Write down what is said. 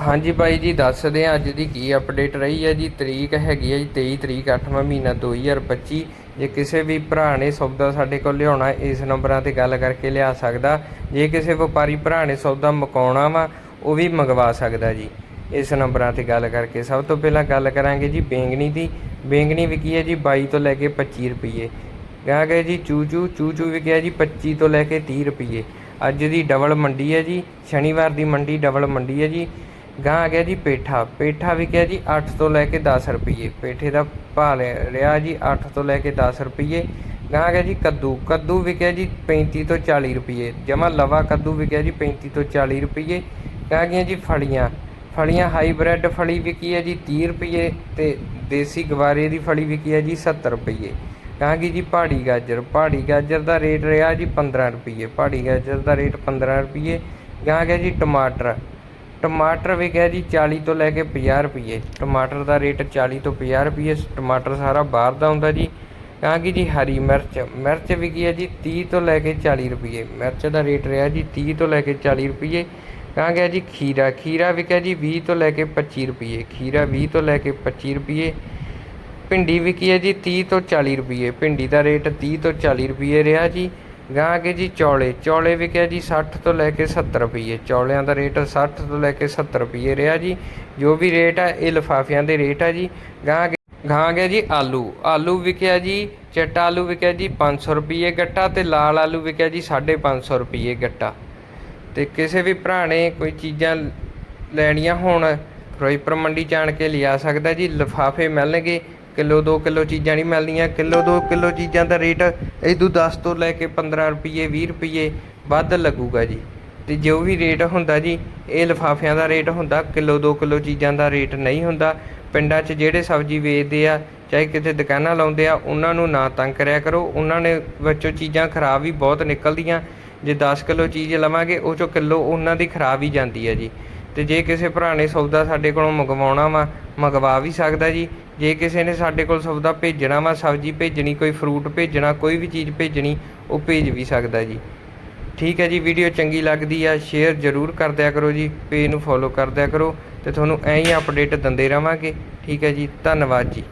ਹਾਂਜੀ ਭਾਈ ਜੀ, ਦੱਸਦੇ ਹਾਂ ਅੱਜ ਦੀ ਕੀ ਅਪਡੇਟ ਰਹੀ ਹੈ ਜੀ। ਤਰੀਕ ਹੈਗੀ ਹੈ ਜੀ 23 ਤਰੀਕ 8ਵਾਂ ਮਹੀਨਾ 2025 ਜੇ ਕਿਸੇ ਵੀ ਭਰਾ ਨੇ ਸੌਦਾ ਸਾਡੇ ਕੋਲ ਲਿਆਉਣਾ, ਇਸ ਨੰਬਰਾਂ ਤੇ ਗੱਲ ਕਰਕੇ ਲਿਆ ਸਕਦਾ। ਜੇ ਕਿਸੇ ਵਪਾਰੀ ਭਰਾ ਨੇ ਸੌਦਾ ਮੁਕਾਉਣਾ ਵਾ, ਉਹ ਵੀ ਮੰਗਵਾ ਸਕਦਾ ਜੀ। ਇਸ ਨੰਬਰਾਂ ਤੇ ਗੱਲ ਕਰਕੇ ਸਭ ਤੋਂ ਪਹਿਲਾਂ ਗੱਲ ਕਰਾਂਗੇ ਜੀ ਬੇਂਗਣੀ ਦੀ। ਬੇਂਗਣੀ ਵਿਕੀ ਹੈ ਜੀ 22 ਤੋਂ ਲੈ ਕੇ 25 ਰੁਪਏ ਕਹਾਂ ਗਏ ਜੀ ਚੂਚੂ ਚੂਚੂ ਵਿਕਿਆ ਜੀ 25 ਤੋਂ ਲੈ ਕੇ 30 ਰੁਪਏ ਅੱਜ ਦੀ ਡਬਲ ਮੰਡੀ ਹੈ ਜੀ, ਸ਼ਨੀਵਾਰ ਦੀ ਮੰਡੀ ਡਬਲ ਮੰਡੀ ਹੈ ਜੀ। ਗਾਂ ਆ ਗਿਆ ਜੀ ਪੇਠਾ। ਪੇਠਾ ਵਿਕਿਆ ਜੀ 8 ਤੋਂ ਲੈ ਕੇ 10 ਰੁਪਏ ਪੇਠੇ ਦਾ ਭਾਅ ਰਿਹਾ ਜੀ 8 ਤੋਂ ਲੈ ਕੇ 10 ਰੁਪਏ ਗਾਂ ਆ ਗਿਆ ਜੀ ਕੱਦੂ। ਕੱਦੂ ਵਿਕਿਆ ਜੀ 35 ਤੋਂ 40 ਰੁਪਏ ਜਮਾ ਲਵਾ ਕੱਦੂ ਵਿਕਿਆ ਜੀ 35 ਤੋਂ 40 ਰੁਪਏ ਗਾਂ ਗਈਆਂ ਜੀ ਫਲੀਆਂ। ਫਲੀਆਂ ਹਾਈਬ੍ਰਿਡ ਫਲੀ ਵਿਕੀ ਹੈ ਜੀ 30 ਰੁਪਏ ਤੇ ਦੇਸੀ ਗਵਾਰੇ ਦੀ ਫਲੀ ਵਿਕੀ ਹੈ ਜੀ 70 ਰੁਪਏ ਗਾਂ ਗਈ ਜੀ ਪਹਾੜੀ ਗਾਜਰ। ਪਹਾੜੀ ਗਾਜਰ ਦਾ ਰੇਟ ਰਿਹਾ ਜੀ 15 ਰੁਪਏ ਪਹਾੜੀ ਗਾਜਰ ਦਾ ਰੇਟ 15 ਰੁਪਏ ਗਾਂ ਗਿਆ ਜੀ ਟਮਾਟਰ। ਟਮਾਟਰ ਵਿਕਿਆ ਜੀ 40 ਤੋਂ ਲੈ ਕੇ 50 ਰੁਪਏ ਟਮਾਟਰ ਦਾ ਰੇਟ 40 ਤੋਂ 50 ਰੁਪਏ ਟਮਾਟਰ ਸਾਰਾ ਬਾਹਰ ਦਾ ਹੁੰਦਾ ਜੀ। ਗਾਂ ਗਈ ਜੀ ਹਰੀ ਮਿਰਚ ਮਿਰਚ ਵਿਕੀ ਹੈ ਜੀ 30 ਤੋਂ ਲੈ ਕੇ 40 ਰੁਪਏ ਮਿਰਚ ਦਾ ਰੇਟ ਰਿਹਾ ਜੀ 30 ਤੋਂ ਲੈ ਕੇ 40 ਰੁਪਏ ਗਾਂ ਗਿਆ ਜੀ ਖੀਰਾ ਖੀਰਾ ਵਿਕਿਆ ਜੀ 20 ਤੋਂ ਲੈ ਕੇ 25 ਰੁਪਏ ਖੀਰਾ 20 ਤੋਂ ਲੈ ਕੇ 25 ਰੁਪਏ ਭਿੰਡੀ ਵਿਕੀ ਹੈ ਜੀ 30 ਤੋਂ 40 ਰੁਪਏ ਭਿੰਡੀ ਦਾ ਰੇਟ 30 ਤੋਂ 40 ਰੁਪਏ ਰਿਹਾ ਜੀ। ਗਾਂ ਅੱਗੇ ਜੀ ਚੌਲੇ। ਚੌਲੇ ਵਿਕਿਆ ਜੀ 60 ਤੋਂ ਲੈ ਕੇ 70 ਰੁਪਏ ਚੌਲਿਆਂ ਦਾ ਰੇਟ 60 ਤੋਂ ਲੈ ਕੇ 70 ਰੁਪਏ ਰਿਹਾ ਜੀ। ਜੋ ਵੀ ਰੇਟ ਆ, ਇਹ ਲਿਫਾਫਿਆਂ ਦੇ ਰੇਟ ਹੈ ਜੀ। ਗਾਂ ਅੱਗੇ ਗਾਂ ਗਿਆ ਜੀ ਆਲੂ। ਆਲੂ ਵਿਕਿਆ ਜੀ, ਚਿੱਟਾ ਆਲੂ ਵਿਕਿਆ ਜੀ 500 ਰੁਪਏ ਗੱਟਾ ਤੇ ਲਾਲ ਆਲੂ ਵਿਕਿਆ ਜੀ 550 ਰੁਪਏ ਗੱਟਾ। ਤੇ ਕਿਸੇ ਵੀ ਭਰਾ ਨੇ ਕੋਈ ਚੀਜ਼ਾਂ ਲੈਣੀਆਂ ਹੋਣ ਫਿਰੋਜ਼ਪੁਰ ਮੰਡੀ ਜਾਣ ਕੇ ਲਿਆ ਸਕਦਾ ਜੀ। ਲਿਫਾਫੇ ਮਿਲਣਗੇ। ਕਿਲੋ 2 ਕਿਲੋ ਚੀਜ਼ਾਂ ਨਹੀਂ ਮਿਲਦੀਆਂ। ਕਿਲੋ 2 ਕਿਲੋ ਚੀਜ਼ਾਂ ਦਾ ਰੇਟ ਇਦੋਂ 10 ਤੋਂ ਲੈ ਕੇ 15 ਰੁਪਏ 20 ਰੁਪਏ ਵੱਧ ਲੱਗੂਗਾ ਜੀ। ਤੇ ਜੋ ਵੀ ਰੇਟ ਹੁੰਦਾ ਜੀ, ਇਹ ਲਿਫਾਫਿਆਂ ਦਾ ਰੇਟ ਹੁੰਦਾ, ਕਿਲੋ 2 ਕਿਲੋ ਚੀਜ਼ਾਂ ਦਾ ਰੇਟ ਨਹੀਂ ਹੁੰਦਾ। ਪਿੰਡਾਂ 'ਚ ਜਿਹੜੇ ਸਬਜ਼ੀ ਵੇਚਦੇ ਆ, ਚਾਹੇ ਕਿਤੇ ਦੁਕਾਨਾਂ ਲਾਉਂਦੇ ਆ, ਉਹਨਾਂ ਨੂੰ ਨਾ ਤੰਗ ਕਰਿਆ ਕਰੋ। ਉਹਨਾਂ ਨੇ ਵਿੱਚੋਂ ਚੀਜ਼ਾਂ ਖਰਾਬ ਵੀ ਬਹੁਤ ਨਿਕਲਦੀਆਂ। ਜੇ 10 ਕਿਲੋ ਚੀਜ਼ ਲਵਾਂਗੇ, ਉਹ ਚੋਂ ਕਿਲੋ ਉਹਨਾਂ ਦੀ ਖਰਾਬ ਹੀ ਜਾਂਦੀ ਹੈ ਜੀ। ਤੇ ਜੇ ਕਿਸੇ ਭਰਾ ਨੇ ਸੌਦਾ ਸਾਡੇ ਕੋਲੋਂ ਮੰਗਵਾਉਣਾ ਵਾ, ਮੰਗਵਾ ਵੀ ਸਕਦਾ ਜੀ। ਜੇ ਕਿਸੇ ਨੇ ਸਾਡੇ ਕੋਲ ਸੌਦਾ ਭੇਜਣਾ ਵਾ, ਸਬਜ਼ੀ ਭੇਜਣੀ, ਕੋਈ ਫਰੂਟ ਭੇਜਣਾ, ਕੋਈ ਵੀ ਚੀਜ਼ ਭੇਜਣੀ, ਉਹ ਭੇਜ ਵੀ ਸਕਦਾ ਜੀ। ਠੀਕ ਹੈ ਜੀ ਵੀਡੀਓ ਚੰਗੀ ਲੱਗਦੀ ਆ ਸ਼ੇਅਰ ਜ਼ਰੂਰ ਕਰ ਦਿਆ ਕਰੋ ਜੀ ਪੇਜ ਨੂੰ ਫੋਲੋ ਕਰ ਦਿਆ ਕਰੋ ਤੇ ਤੁਹਾਨੂੰ ਐਂ ਹੀ ਅਪਡੇਟ ਦਿੰਦੇ ਰਵਾਂਗੇ। ਠੀਕ ਹੈ ਜੀ, ਧੰਨਵਾਦ ਜੀ।